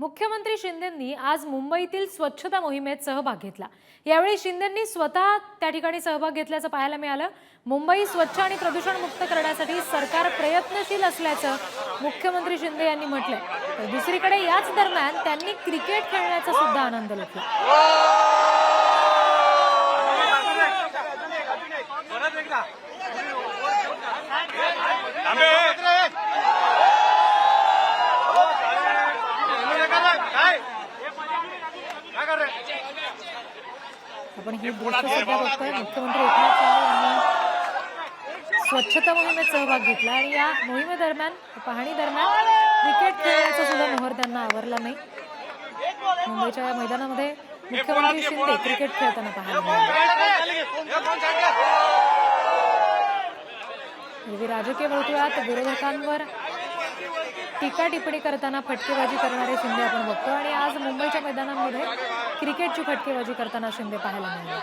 मुख्यमंत्री शिंदेंनी आज मुंबईतील स्वच्छता मोहिमेत सहभाग घेतला. यावेळी शिंदेंनी स्वतः त्या ठिकाणी सहभाग घेतल्याचं पाहायला मिळालं. मुंबई स्वच्छ आणि प्रदूषणमुक्त करण्यासाठी सरकार प्रयत्नशील असल्याचं मुख्यमंत्री शिंदे यांनी म्हटलंय. तर दुसरीकडे याच दरम्यान त्यांनी क्रिकेट खेळण्याचा सुद्धा आनंद लुटला आपण ही दृश्य सध्या बघतोय मुख्यमंत्री एकनाथ शिंदे यांनी स्वच्छता मोहिमेत सहभाग घेतला आणि या मोहिमेदरम्यान पाहणी दरम्यान क्रिकेट खेळण्याचा सुद्धा मोहर त्यांना आवरला नाही. मुंबईच्या या मैदानामध्ये मुख्यमंत्री शिंदे क्रिकेट खेळताना पाहायला मिळाले राजकीय वर्तुळात विरोधकांवर टीका टिप्पणी करताना फटकेबाजी करणारे शिंदे आपण बघतो आणि आज मुंबईच्या मैदानांमध्ये क्रिकेटची फटकेबाजी करताना शिंदे पाहायला मिळाले.